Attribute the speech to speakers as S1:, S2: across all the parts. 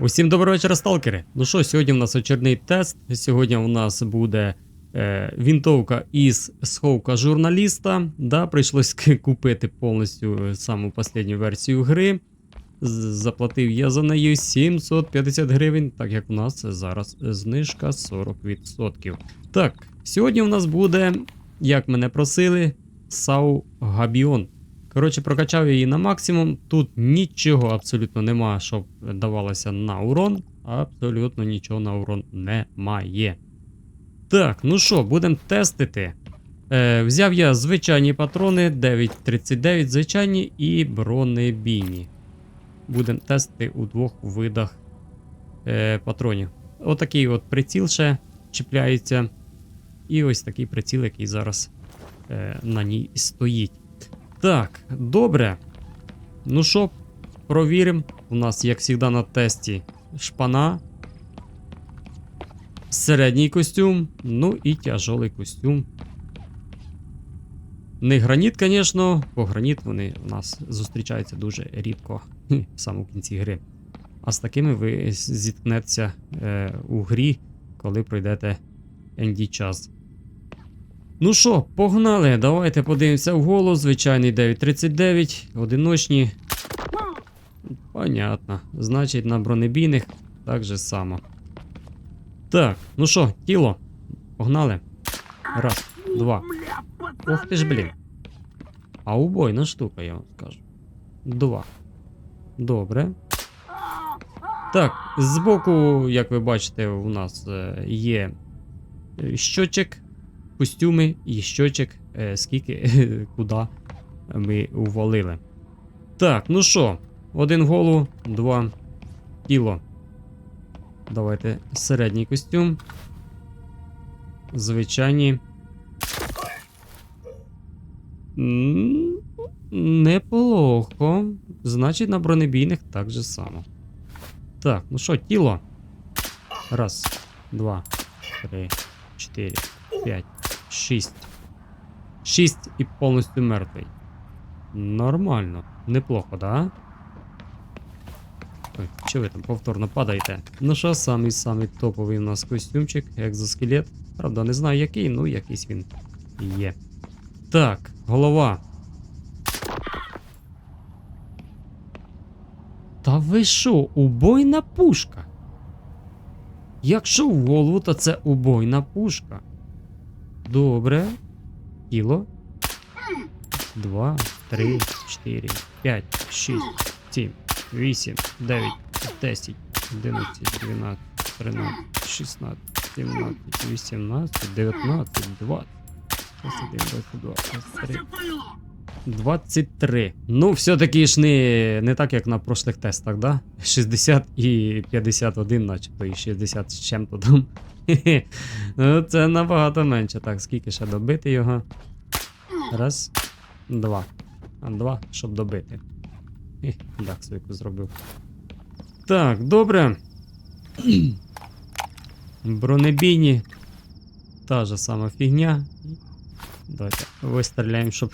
S1: Усім доброго вечора, сталкери. Ну що, сьогодні у нас очередний тест. Сьогодні у нас буде е, вінтовка із сховка журналіста. Да, прийшлось купити повністю саму останню версію гри. Заплатив я за неї 750 гривень, так як у нас зараз знижка 40%. Так, сьогодні у нас буде, як мене просили, Сау Габіон. Коротше, прокачав її на максимум. Тут нічого абсолютно нема, щоб давалося на урон. Абсолютно нічого на урон немає. Так, ну що, будемо тестити. Е, взяв я звичайні патрони 9.39 звичайні і бронебійні. Будемо тестити у двох видах е, патронів. Отакий от приціл ще чіпляється. І ось такий приціл, який зараз е, на ній стоїть. Так, добре. Ну що, провіримо. У нас, як завжди, на тесті шпана. Середній костюм, ну і тяжелий костюм. Не граніт, звісно, бо граніт вони у нас зустрічаються дуже рідко хм, в самому кінці гри. А з такими ви зіткнетеся е, у грі, коли пройдете ND час. Ну що, погнали, давайте подивимося в голос. Звичайний 939, одиночні. Понятно. Значить, на бронебійних так же само. Так, ну що, тіло. Погнали. Раз, два. Ох ти ж, блін. А убойна штука, я вам скажу. Два. Добре. Так, збоку, як ви бачите, у нас е, є е, щочек костюми і щочек, е, скільки куди ми увалили. Так, ну що, один голову, два тіло. Давайте середній костюм. Звичайні. Неплохо. Значить, на бронебійних так же само. Так, ну що, тіло. Раз, два, три, чотири, п'ять. 6. 6 і повністю мертвий. Нормально. Неплохо, да? Ой, що ви там повторно падаєте? Ну що, самий самий топовий у нас костюмчик, екзоскелет. Правда, не знаю який, ну якийсь він є. Так, голова. Та ви що, убойна пушка? Якщо в голову, то це убойна пушка. Добре. Кіло. Два, три, чотири, п'ять, шість, сім, вісім, дев'ять, десять, одинадцять, дванадцять, тринадцять, шістнадцять, сімнадцять, вісімнадцять, дев'ятнадцять, двадцять. 21, 22, 23. 23. Ну, все-таки ж не, не так, як на прошлих тестах, да? 60 і 51, начебто, і 60 з чим-то там. Ну, це набагато менше. Так, скільки ще добити його? Раз, два. А два, щоб добити. Ех, Як свику зробив. Так, добре. Бронебійні. Та же сама фігня. Давайте вистріляємо, щоб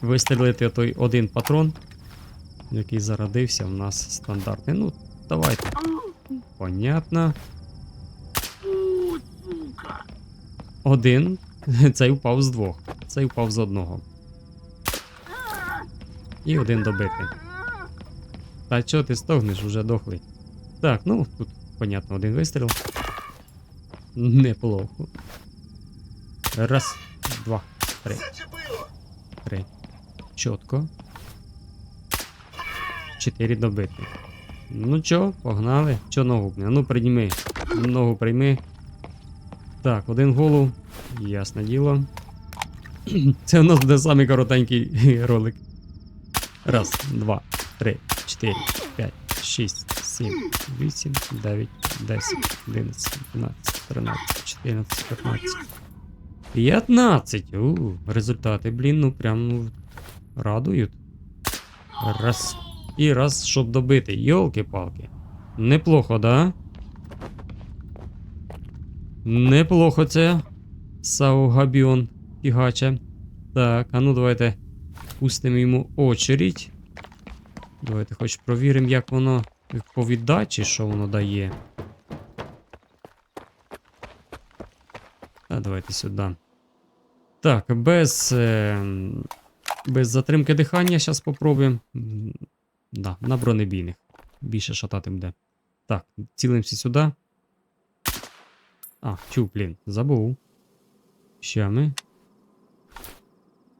S1: вистрілити той один патрон, який зародився у нас стандартний. Ну, давайте. Понятно. Один. Цей впав з двох. Цей впав з одного. І один добитий. Та чого ти стогнеш, уже дохлий. Так, ну тут, понятно, один вистріл. Неплохо. Раз, два, три. Три. Чітко. Чотири добити. Ну чо, погнали. Чо ногу? Ну прийми. Ногу прийми. Так, один голов. Ясне діло. Це у нас буде самий коротенький ролик. Раз, два, три, чотири, п'ять, шість, сім, вісім, дев'ять, десять, одинадцять, дванадцять, тринадцять, чотирнадцять, п'ятнадцять. 15. У, результати, блін, ну прям ну, радують. Раз. І раз, щоб добити. Йолки-палки. Неплохо, да? Неплохо це. Саугабіон фігаче. Так, а ну давайте пустимо йому очередь. Давайте хоч провіримо, як воно по віддачі, що воно дає. А, давайте сюди. Так, без, е, без затримки дихання зараз спробуємо. Да, на бронебійних. Більше шатати буде. Так, цілимося сюди. А, чу, блін, забув. Ще ми.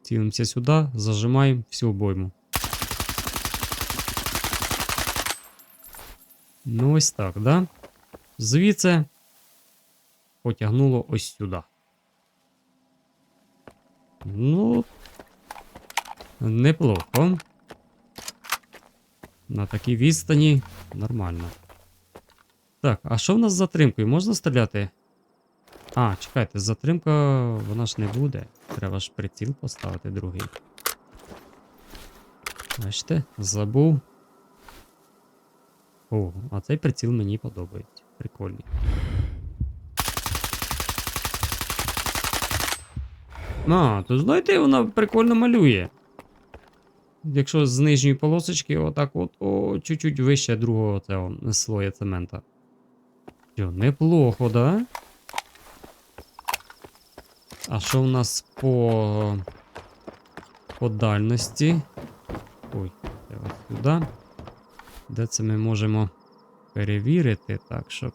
S1: Цілимося сюди, зажимаємо всю обойму. Ну, ось так, да? Звідси потягнуло ось сюди. Ну. Неплохо. На такій відстані нормально. Так, а що в нас з затримкою? Можна стріляти? А, чекайте, затримка вона ж не буде. Треба ж приціл поставити другий. Бачите, забув. О, а цей приціл мені подобається. Прикольний. А, то знаєте, вона прикольно малює. Якщо з нижньої полосочки, отак от, о, чуть-чуть вище другого цього слоя цемента. Що, неплохо, да? А що в нас по, по дальності? Ой, ось сюди. Де це ми можемо перевірити так, щоб.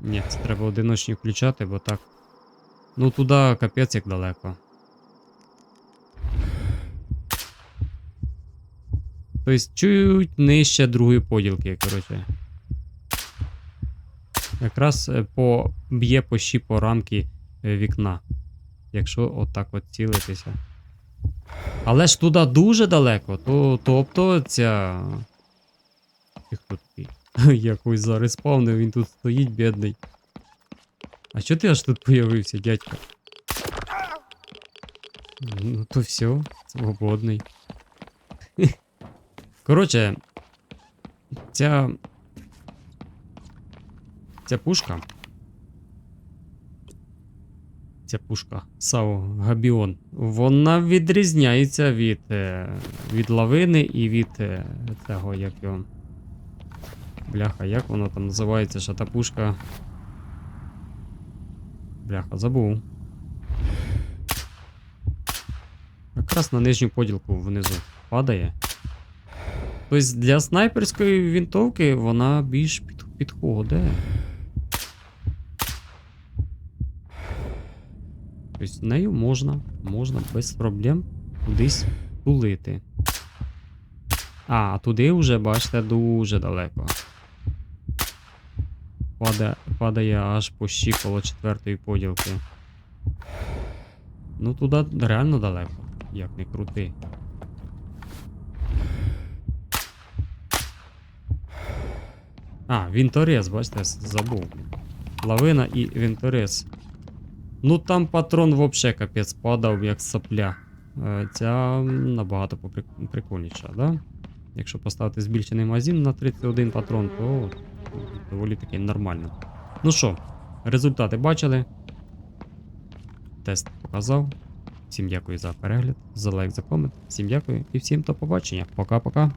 S1: Ні, це треба одиночні включати, бо так. Ну туди капець як далеко. Тобто чуть нижче другої поділки, коротше. Якраз е, по б'є по щі по рамки е, вікна. Якщо отак от цілитися. Але ж туди дуже далеко, то тобто ця. Хто такий? Якось зараз спавнив, він тут стоїть, бідний. А чого ти аж тут появився, дядько? Ну, то все, свободний. Коротше, ця. Ця пушка. Ця пушка САУ Габіон. Вона відрізняється від, е, від лавини і від е, цього, як його. Бляха, як воно там називається, що та пушка. Бляха, забув. Якраз на нижню поділку внизу падає. Тобто для снайперської вінтовки вона більш під, підходить. Тобто нею можна, можна без проблем кудись тулити. А, туди вже, бачите, дуже далеко. Падає, падає аж по щі коло четвертої поділки. Ну туди реально далеко, як не крути. А, вінторез, бачите, забув. Лавина і вінторез. Ну там патрон вообще капець падав, як сопля. Ця набагато прикольніша, да? Якщо поставити збільшений магазин на 31 патрон, то доволі таки нормально. Ну що, результати бачили. Тест показав. Всім дякую за перегляд, за лайк, за комент. Всім дякую і всім до побачення. Пока-пока.